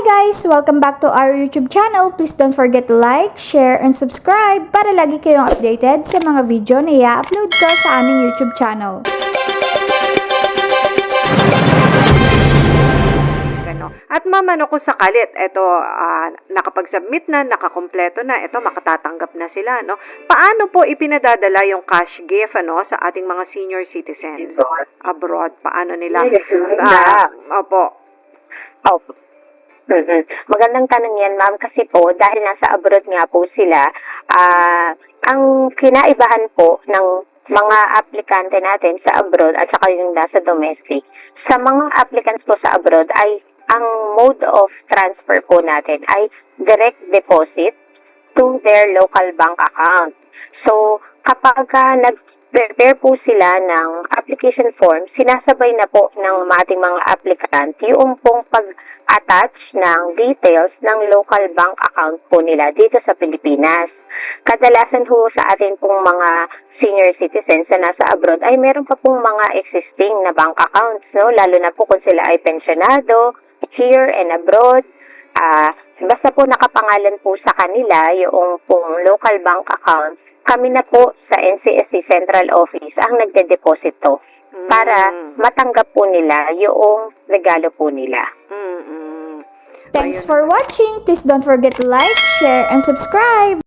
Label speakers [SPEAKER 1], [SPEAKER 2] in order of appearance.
[SPEAKER 1] guys! Welcome back to our YouTube channel. Please don't forget to like, share, and subscribe para lagi kayong updated sa mga video na i-upload ko sa aming YouTube channel.
[SPEAKER 2] Ano. At ma'am, ano kung sakalit, eto, ah, nakapag-submit na, nakakompleto na, eto, makatatanggap na sila, no? Paano po ipinadadala yung cash gift, ano, sa ating mga senior citizens abroad? Paano nila? Ah, opo.
[SPEAKER 3] Opo. Mhm. Magandang tanong yan, ma'am, kasi po, dahil nasa abroad nga po sila, ah, ang kinaibahan po ng mga aplikante natin sa abroad at saka yung nasa domestic, sa mga applicants po sa abroad ay ang mode of transfer po natin ay direct deposit to their local bank account. So, kapag ah, nag-prepare po sila ng application form, sinasabay na po ng ating mga applicant yung pong pag-attach ng details ng local bank account po nila dito sa Pilipinas. Kadalasan ho sa atin pong mga senior citizens na nasa abroad ay meron pa pong mga existing na bank accounts, no? lalo na po kung sila ay pensionado, here and abroad, Ah, basta po nakapangalan po sa kanila yung pong local bank account, kami na po sa NCSC Central Office ang nagde-deposit to para
[SPEAKER 2] Mm.
[SPEAKER 3] matanggap po nila yung regalo po nila.
[SPEAKER 2] Mm-mm.
[SPEAKER 1] Thanks
[SPEAKER 2] Ayun.
[SPEAKER 1] for watching! Please don't forget to like, share, and subscribe!